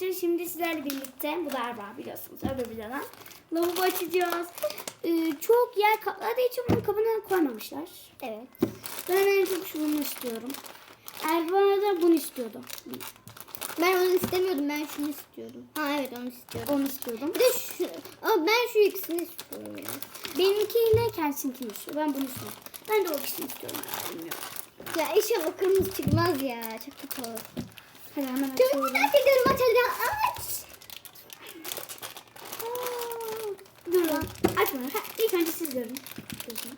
arkadaşlar şimdi sizlerle birlikte bu da Erba biliyorsunuz öbür videodan lavabo açacağız. Ee, çok yer kapladığı için bunu kabına koymamışlar. Evet. Ben en çok şunu istiyorum. Erba da bunu istiyordu. Ben onu istemiyordum. Ben şunu istiyordum. Ha evet onu istiyordum. Onu istiyordum. Bir de şu. Ama ben şu ikisini istiyorum ya. Benimkiyle kendisinkini istiyor. Ben bunu istiyorum. Ben de o ikisini istiyorum. Bilmiyorum. Ya inşallah kırmızı çıkmaz ya. Çok kötü olur. Hadi hemen Çok açıyorum. merak ediyorum aç hadi aç. Dur lan. Açma. Ha, ilk önce siz görün. Gözüm.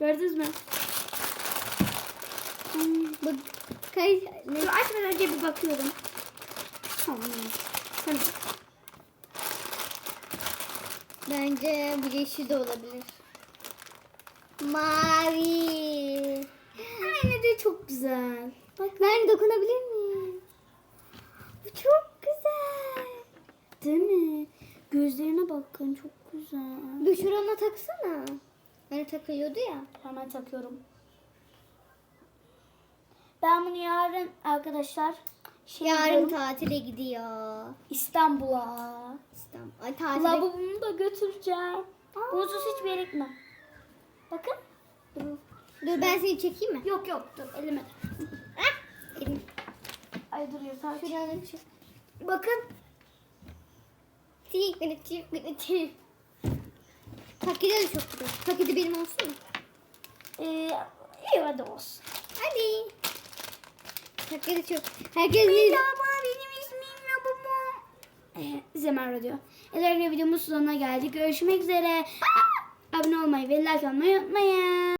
Gördünüz mü? Hmm. Bak. Kay Dur ne? açmadan önce bir bakıyorum. Tamam. Tamam. Bence bir yeşil de olabilir. Mavi. Çok güzel. Bak ben dokunabilir miyim? Bu çok güzel. Değil mi? Gözlerine bakın çok güzel. Bir şurama taksana. Hani takılıyordu ya. Hemen takıyorum. Ben bunu yarın arkadaşlar şey Yarın yapıyorum, tatile gidiyor. İstanbul'a. İstanbul. Ay tatile. Lavabomu da götüreceğim. Bunsuz hiçbir yere gitmem. Bakın. Dur. Dur ben seni çekeyim mi? Yok yok dur elime. Ah! Elim. Ay duruyor sadece. Şuradan çek. Bakın. Beni çek beni çek. Takide de çok güzel. Takide benim olsun mu? Ee, iyi hadi olsun. Hadi. Takide çok. Herkes bir... benim ismim Lavabo. Ee, Zemer Radyo. Evet videomuz sonuna geldik. Görüşmek üzere. Abone olmayı ve like olmayı unutmayın.